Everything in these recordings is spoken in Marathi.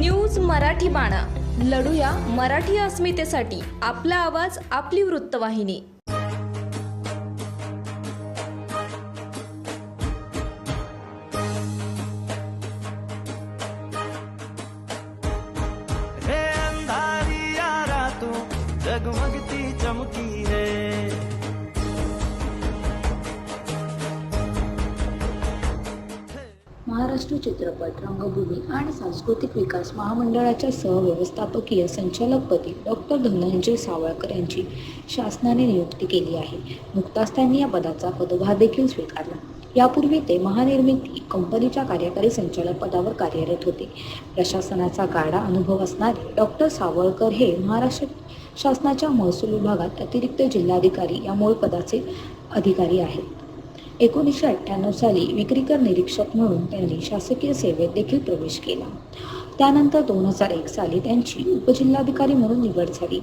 न्यूज मराठी बाणा. लढूया मराठी अस्मितेसाठी. आपला आवाज आपली वृत्तवाहिनी. जगमगती चमकी है महाराष्ट्र चित्रपट रंगभूमी आणि सांस्कृतिक विकास महामंडळाच्या सहव्यवस्थापकीय संचालकपदी डॉक्टर धनंजय सावळकर यांची शासनाने नियुक्ती केली आहे. नुकताच त्यांनी या पदाचा पदभार देखील स्वीकारला. यापूर्वी ते महानिर्मिती कंपनीच्या कार्यकारी संचालक पदावर कार्यरत होते. प्रशासनाचा गाढा अनुभव असणारे डॉक्टर सावळकर हे महाराष्ट्र शासनाच्या महसूल विभागात अतिरिक्त जिल्हाधिकारी या मूळ पदाचे अधिकारी आहेत. एकोणीसशे अठ्ठ्याण्णव साली विक्रीकर निरीक्षक म्हणून त्यांनी शासकीय सेवेत देखील प्रवेश केला. त्यानंतर दोन हजार एक साली त्यांची उपजिल्हाधिकारी म्हणून निवड झाली.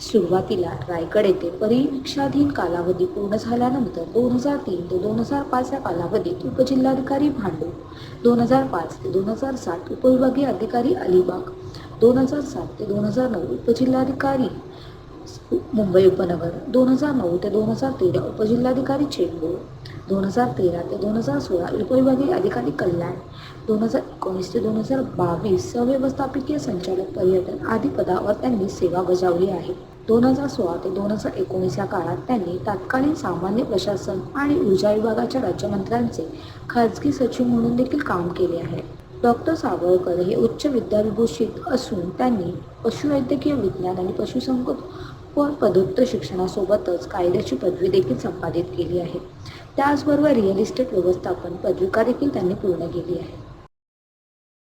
सुरुवातीला रायगड येथे परिवीक्षाधीन कालावधी पूर्ण झाल्यानंतर दोन हजार तीन ते दोन हजार पाच या कालावधीत उपजिल्हाधिकारी भांडूप दोन हजार पाच ते दोन हजार सात उपविभागीय अधिकारी अलिबाग दोन हजार सात ते दोन हजार नऊ उपजिल्हाधिकारी मुंबई उपनगर दोन हजार नऊ ते दोन हजार तेरा उपजिल्हाधिकारी चेंबूर दोन हजार तेरा ते दोन हजार सोळा उपविभागीय अधिकारी कल्याण दोन हजार एकोणीस ते दोन हजार बावीस सहव्यवस्थापकीय संचालक पर्यटन आदी पदावर त्यांनी सेवा बजावली आहे. दोन हजार सोळा ते दोन हजार एकोणीस या काळात त्यांनी तत्कालीन सामान्य प्रशासन आणि ऊर्जा विभागाच्या राज्यमंत्र्यांचे खाजगी सचिव म्हणून देखील काम केले आहे. डॉक्टर सावळकर हे उच्च विद्याविभूषित असून त्यांनी पशुवैद्यकीय विज्ञान आणि व पदोत्तर शिक्षणासोबतच कायद्याची पदवी देखील संपादित केली आहे. त्याचबरोबर रिअल इस्टेट व्यवस्थापन पदविका देखील त्यांनी पूर्ण केली आहे?